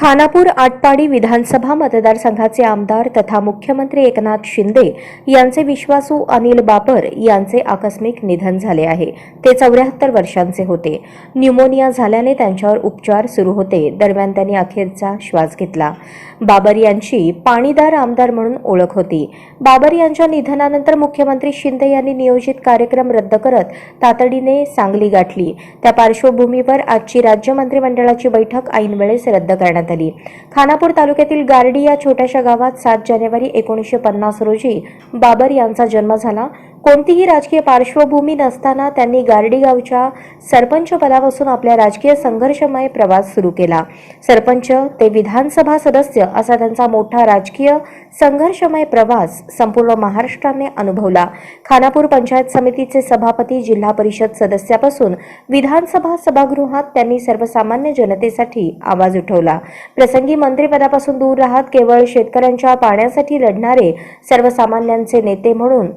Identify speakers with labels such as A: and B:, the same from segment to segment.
A: खानापूर आटपाडी विधानसभा मतदारसंघाचे आमदार तथा मुख्यमंत्री एकनाथ शिंदे यांचे विश्वासू अनिल बाबर यांचे आकस्मिक निधन झाले आहे. ते चौऱ्याहत्तर वर्षांचे होते. न्यूमोनिया झाल्याने त्यांच्यावर उपचार सुरू होते. दरम्यान त्यांनी अखेरचा श्वास घेतला. बाबर यांची पाणीदार आमदार म्हणून ओळख होती. बाबर यांच्या निधनानंतर मुख्यमंत्री शिंदे यांनी नियोजित कार्यक्रम रद्द करत तातडीने सांगली गाठली. त्या पार्श्वभूमीवर आजची राज्य मंत्रिमंडळाची बैठक ऐनवेळेस रद्द करण्यात आली. खानापूर तालुक्यातील गार्डी या छोट्याशा गावात सात जानेवारी एकोणीसशे पन्नास रोजी बाबर यांचा जन्म झाला. कोणतीही राजकीय पार्श्वभूमी नसताना त्यांनी गारडीगावच्या सरपंच पदापासून आपल्या राजकीय संघर्षमय प्रवास सुरू केला. सरपंच ते विधानसभा सदस्य असा त्यांचा मोठा राजकीय संघर्षमय प्रवास संपूर्ण महाराष्ट्राने अनुभवला. खानापूर पंचायत समितीचे सभापती जिल्हा परिषद सदस्यापासून विधानसभा सभागृहात त्यांनी सर्वसामान्य जनतेसाठी आवाज उठवला. प्रसंगी मंत्रिपदापासून दूर राहत केवळ शेतकऱ्यांच्या पाण्यासाठी लढणारे सर्वसामान्यांचे नेते म्हणून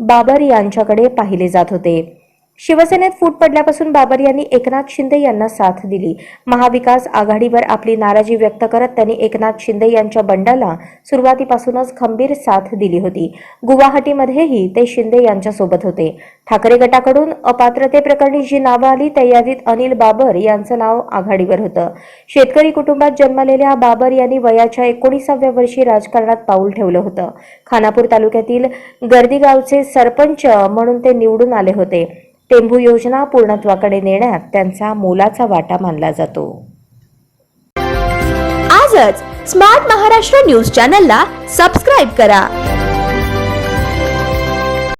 A: बाबर यांच्याकडे पाहिले जात होते. शिवसेनेत फूट पडल्यापासून बाबर यांनी एकनाथ शिंदे यांना साथ दिली. महाविकास आघाडीवर आपली नाराजी व्यक्त करत त्यांनी एकनाथ शिंदे यांच्या बंडाला सुरुवातीपासूनच खंबीर साथ दिली होती. गुवाहाटीमध्येही ते शिंदे यांच्यासोबत होते. ठाकरे गटाकडून अपात्रतेप्रकरणी जी नावं आली त्या यादीत अनिल बाबर यांचं नाव आघाडीवर होतं. शेतकरी कुटुंबात जन्मलेल्या बाबर यांनी वयाच्या एकोणीसाव्या वर्षी राजकारणात पाऊल ठेवलं होतं. खानापूर तालुक्यातील गर्दी गावचे सरपंच म्हणून ते निवडून आले होते. टेंभू योजना पूर्णत्वाकडे नेण्यात त्यांचा मोलाचा वाटा मानला जातो.
B: आजच स्मार्ट महाराष्ट्र न्यूज चॅनलला सबस्क्राईब करा.